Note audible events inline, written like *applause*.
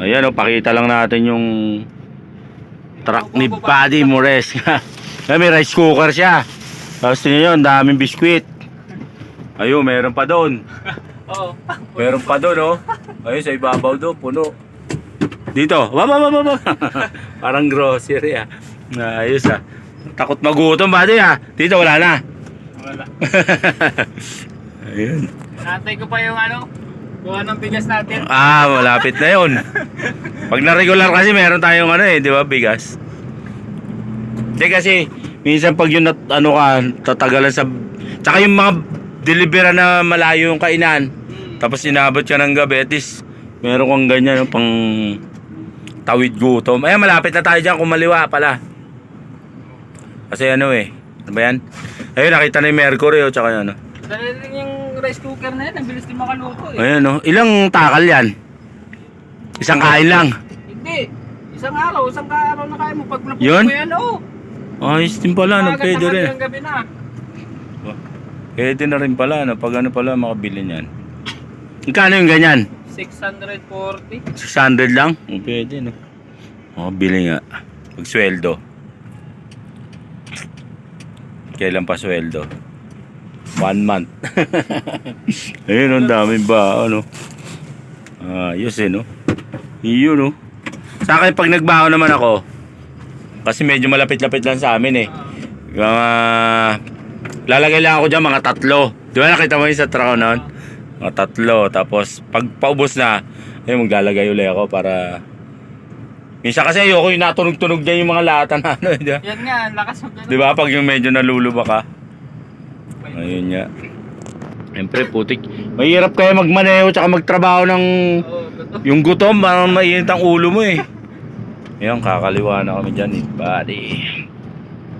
Ayan o, pakita lang natin yung truck ni Buddy Mores. *laughs* Ay, may rice cooker siya. Tapos niyo yun, daming biskwit. Ayun, meron pa doon. Oo. Meron pa doon, oh. Ayun, sa ibabaw doon, puno. Dito, baba, baba, baba. *laughs* Parang grocery, ah. Ayos, ah. Takot magutom, Buddy, ah. Dito, wala na. Wala. *laughs* Ayun. Natay ko pa yung ano, kuha ng bigas natin. Ah, malapit na yun. Pag na-regular kasi meron tayong ano eh, di ba, bigas. Hindi kasi, minsan pag yung nat- ano ka, tatagalan sa... Tsaka yung mga delivera na malayo yung kainan, tapos inabot ka ng gabi, at least meron kang ganyan, yung pang tawid gutom. Ayan, malapit na tayo dyan, kumaliwa pala. Kasi ano eh, ano ba yan? Ayun, nakita na yung Mercury, oh, tsaka ano. Dali rin yung rice cooker na yan, ang bilis din makaluto eh. Ayan, oh. Ilang takal yan? Isang kain lang. Hindi. Isang araw, isang araw na kaya mo. Pag napuno Yun? mo yan, oo. Ayos din pala, no? Maaga Pwede rin. ng gabi na. Pwede na rin pala, no? Pag ano pala, makabili niyan. Magkano yung ganyan? 640. 600 lang? Oh, pwede, no? Oh, bili nga. Pag sweldo. Kailan pa sweldo? One month. *laughs* Ayun, ang daming ba, ano? Ayos eh, no? Iyo, no? Sa akin, pag nagbaho naman ako, kasi medyo malapit-lapit lang sa amin eh. Mga, lalagay lang ako dyan mga tatlo. Di ba nakita mo yung sa truck noon? Mga tatlo. Tapos, pag paubos na, ayun, maglalagay ulit ako para... Minsan kasi ayoko yung natunog-tunog dyan yung mga lata na *laughs* ano. Di ba? Yan nga, lakas mo Di ba? Pag yung medyo naluluba ka. Ayun nga. Siyempre, putik. Mahirap kaya magmaneho tsaka magtrabaho ng yung gutom. Parang mainit ang ulo mo eh. Ayun, kakaliwa na kami dyan eh. Buddy.